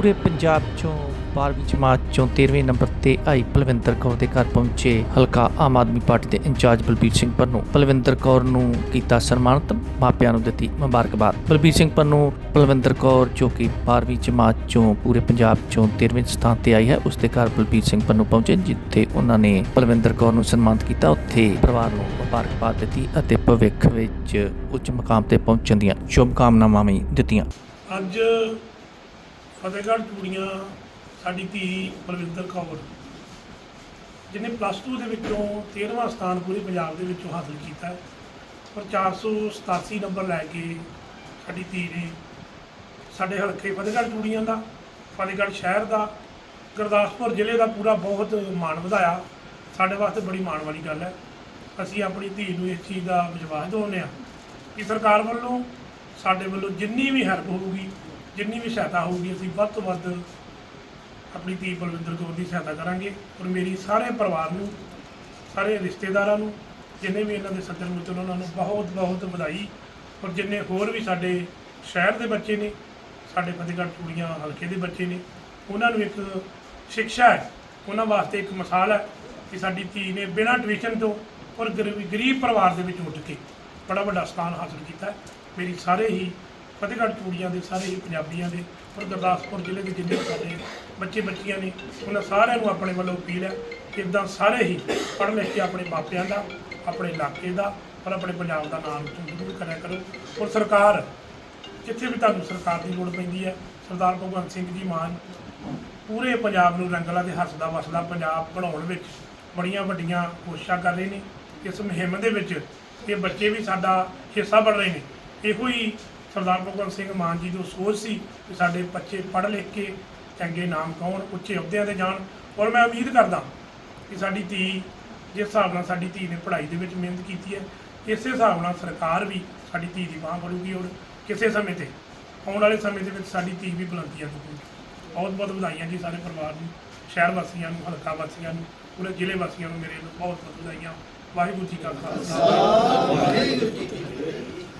ਪੂਰੇ ਪੰਜਾਬ ਚੋਂ 12ਵੀਂ ਜਮਾਤ ਚੋਂ 13ਵੇਂ ਨੰਬਰ ਤੇ ਆਈ ਬਲਵਿੰਦਰ ਕੌਰ ਦੇ ਘਰ ਪਹੁੰਚੇ ਹਲਕਾ ਆਮ ਆਦਮੀ ਪਾਰਟੀ ਦੇ ਇੰਚਾਰਜ ਬਲਬੀਰ ਸਿੰਘ ਪੰਨੂ। ਬਲਵਿੰਦਰ ਕੌਰ ਨੂੰ ਕੀਤਾ ਸਨਮਾਨਿਤ, ਮਾਪਿਆਂ ਨੂੰ ਦਿੱਤੀ ਮੁਬਾਰਕਬਾਦ। ਬਲਬੀਰ ਸਿੰਘ ਪੰਨੂ, ਬਲਵਿੰਦਰ ਕੌਰ ਜੋ ਕਿ 12ਵੀਂ ਜਮਾਤ ਚੋਂ ਪੂਰੇ ਪੰਜਾਬ ਚੋਂ 13ਵੇਂ ਸਥਾਨ ਤੇ ਆਈ ਹੈ, ਉਸ ਦੇ ਘਰ ਬਲਬੀਰ ਸਿੰਘ ਪੰਨੂ ਪਹੁੰਚੇ, ਜਿੱਥੇ ਉਹਨਾਂ ਨੇ ਬਲਵਿੰਦਰ ਕੌਰ ਨੂੰ ਸਨਮਾਨਿਤ ਕੀਤਾ। ਉੱਥੇ ਪਰਿਵਾਰ ਨੂੰ ਮੁਬਾਰਕਬਾਦ ਦਿੱਤੀ ਅਤੇ ਭਵਿੱਖ ਵਿੱਚ ਉੱਚ ਮੁਕਾਮ ਤੇ ਪਹੁੰਚਣ ਦੀਆਂ ਸ਼ੁਭ ਕਾਮਨਾਵਾਂ ਵੀ ਦਿੱਤੀਆਂ। ਅੱਜ ਫਤਿਹਗੜ੍ਹ ਚੂੜੀਆਂ, ਸਾਡੀ ਧੀ ਬਲਵਿੰਦਰ ਕੌਰ, ਜਿਹਨੇ ਪਲੱਸ 2 ਦੇ ਵਿੱਚੋਂ 13ਵਾਂ ਸਥਾਨ ਪੂਰੇ ਪੰਜਾਬ ਦੇ ਵਿੱਚੋਂ ਹਾਸਲ ਕੀਤਾ ਹੈ, ਔਰ 487 ਨੰਬਰ ਲੈ ਕੇ ਸਾਡੀ ਧੀ ਨੇ ਸਾਡੇ ਹਲਕੇ ਫਤਿਹਗੜ੍ਹ ਚੂੜੀਆਂ ਦਾ, ਫਤਿਹਗੜ੍ਹ ਸ਼ਹਿਰ ਦਾ, ਗੁਰਦਾਸਪੁਰ ਜ਼ਿਲ੍ਹੇ ਦਾ ਪੂਰਾ ਬਹੁਤ ਮਾਣ ਵਧਾਇਆ। ਸਾਡੇ ਵਾਸਤੇ ਬੜੀ ਮਾਣ ਵਾਲੀ ਗੱਲ ਹੈ। ਅਸੀਂ ਆਪਣੀ ਧੀ ਨੂੰ ਇਸ ਚੀਜ਼ ਦਾ ਵਿਸ਼ਵਾਸ ਦਿਵਾਉਂਦੇ ਹਾਂ ਕਿ ਸਰਕਾਰ ਵੱਲੋਂ ਸਾਡੇ ਵੱਲੋਂ ਜਿੰਨੀ ਵੀ ਹੈਲਪ ਹੋਊਗੀ ਜਿੰਨੀ ਵੀ ਸਹਾਇਤਾ ਹੋਊਗੀ, ਅਸੀਂ ਵੱਧ ਤੋਂ ਵੱਧ ਆਪਣੀ ਧੀ ਬਲਵਿੰਦਰ ਕੌਰ ਦੀ ਸਹਾਇਤਾ ਕਰਾਂਗੇ ਔਰ ਮੇਰੀ ਸਾਰੇ ਪਰਿਵਾਰ ਨੂੰ, ਸਾਰੇ ਰਿਸ਼ਤੇਦਾਰਾਂ ਨੂੰ, ਜਿੰਨੇ ਵੀ ਇਹਨਾਂ ਦੇ ਸੱਜਣ ਮਿੱਤਰ ਉਹਨਾਂ ਨੂੰ ਬਹੁਤ ਬਹੁਤ ਵਧਾਈ ਔਰ ਜਿੰਨੇ ਹੋਰ ਵੀ ਸਾਡੇ ਸ਼ਹਿਰ ਦੇ ਬੱਚੇ ਨੇ, ਸਾਡੇ ਫਤਿਹਗੜ੍ਹ ਚੂੜੀਆਂ ਹਲਕੇ ਦੇ ਬੱਚੇ ਨੇ, ਉਹਨਾਂ ਨੂੰ ਇੱਕ ਸਿੱਖਿਆ ਹੈ, ਉਹਨਾਂ ਵਾਸਤੇ ਇੱਕ ਮਿਸਾਲ ਹੈ ਕਿ ਸਾਡੀ ਧੀ ਨੇ ਬਿਨਾਂ ਟਿਊਸ਼ਨ ਤੋਂ ਔਰ ਗਰੀਬ ਗਰੀਬ ਪਰਿਵਾਰ ਦੇ ਵਿੱਚ ਉੱਠ ਕੇ ਬੜਾ ਵੱਡਾ ਸਥਾਨ ਹਾਸਲ ਕੀਤਾ ਮੇਰੀ ਸਾਰੇ ਹੀ ਫਤਿਹਗੜ੍ਹ ਚੂੜੀਆਂ ਦੇ ਸਾਰੇ ਹੀ ਪੰਜਾਬੀਆਂ ਦੇ ਔਰ ਗੁਰਦਾਸਪੁਰ ਜ਼ਿਲ੍ਹੇ ਦੇ ਜਿੰਨੇ ਸਾਡੇ ਬੱਚੇ ਬੱਚੀਆਂ ਨੇ, ਉਹਨਾਂ ਸਾਰਿਆਂ ਨੂੰ ਆਪਣੇ ਵੱਲੋਂ ਅਪੀਲ ਹੈ ਕਿ ਇਦਾਂ ਸਾਰੇ ਹੀ ਪੜ੍ਹ ਲਿਖ ਕੇ ਆਪਣੇ ਮਾਪਿਆਂ ਦਾ, ਆਪਣੇ ਇਲਾਕੇ ਦਾ ਔਰ ਆਪਣੇ ਪੰਜਾਬ ਦਾ ਨਾਮ ਉੱਚਾ ਜ਼ਰੂਰ ਕਰਿਆ ਕਰੋ। ਔਰ ਸਰਕਾਰ, ਜਿੱਥੇ ਵੀ ਤੁਹਾਨੂੰ ਸਰਕਾਰ ਦੀ ਲੋੜ ਪੈਂਦੀ ਹੈ, ਸਰਦਾਰ ਭਗਵੰਤ ਸਿੰਘ ਜੀ ਮਾਨ, ਪੂਰੇ ਪੰਜਾਬ ਨੂੰ ਰੰਗਲਾ ਤੇ ਹੱਸਦਾ ਵਸਦਾ ਪੰਜਾਬ ਬਣਾਉਣ ਵਿੱਚ ਬੜੀਆਂ ਵੱਡੀਆਂ ਕੋਸ਼ਿਸ਼ਾਂ ਕਰ ਰਹੇ ਨੇ। ਇਸ ਮੁਹਿੰਮ ਦੇ ਵਿੱਚ ਇਹ ਬੱਚੇ ਵੀ ਸਾਡਾ ਹਿੱਸਾ ਬਣ ਰਹੇ ਨੇ। ਇਹੋ ਹੀ ਸਰਦਾਰ ਭਗਵੰਤ ਸਿੰਘ ਮਾਨ ਜੀ ਦੀ ਸੋਚ ਸੀ ਕਿ ਸਾਡੇ ਬੱਚੇ ਪੜ੍ਹ ਲਿਖ ਕੇ ਚੰਗੇ ਨਾਮ ਕਮਾਉਣ, ਉੱਚੇ ਅਹੁਦਿਆਂ ਤੇ ਜਾਣ। ਔਰ ਮੈਂ ਉਮੀਦ ਕਰਦਾ ਕਿ ਸਾਡੀ ਧੀ, ਜਿਸ ਹਿਸਾਬ ਨਾਲ ਸਾਡੀ ਧੀ ਨੇ ਪੜ੍ਹਾਈ ਦੇ ਵਿੱਚ ਮਿਹਨਤ ਕੀਤੀ ਹੈ, ਇਸੇ ਹਿਸਾਬ ਨਾਲ ਸਰਕਾਰ ਵੀ ਸਾਡੀ ਧੀ ਦੀ ਬਾਂਹ ਫੜੂਗੀ ਔਰ ਕਿਸੇ ਸਮੇਂ ਤੇ, ਆਉਣ ਵਾਲੇ ਸਮੇਂ ਦੇ ਵਿੱਚ ਸਾਡੀ ਧੀ ਵੀ ਬੁਲੰਦੀਆਂ ਚੁੱਕੂਗੀ ਬਹੁਤ ਬਹੁਤ ਵਧਾਈਆਂ ਜੀ ਸਾਰੇ ਪਰਿਵਾਰ ਨੂੰ, ਸ਼ਹਿਰ ਵਾਸੀਆਂ ਨੂੰ, ਹਲਕਾ ਵਾਸੀਆਂ ਨੂੰ, ਪੂਰੇ ਜ਼ਿਲ੍ਹੇ ਵਾਸੀਆਂ ਨੂੰ ਮੇਰੇ ਵੱਲੋਂ ਬਹੁਤ ਬਹੁਤ ਵਧਾਈਆਂ। ਵਾਹਿਗੁਰੂ ਜੀ ਕਾ ਖਾਲਸਾ। ਵਾਹਿਗੁਰੂ ਜੀ ਕੀ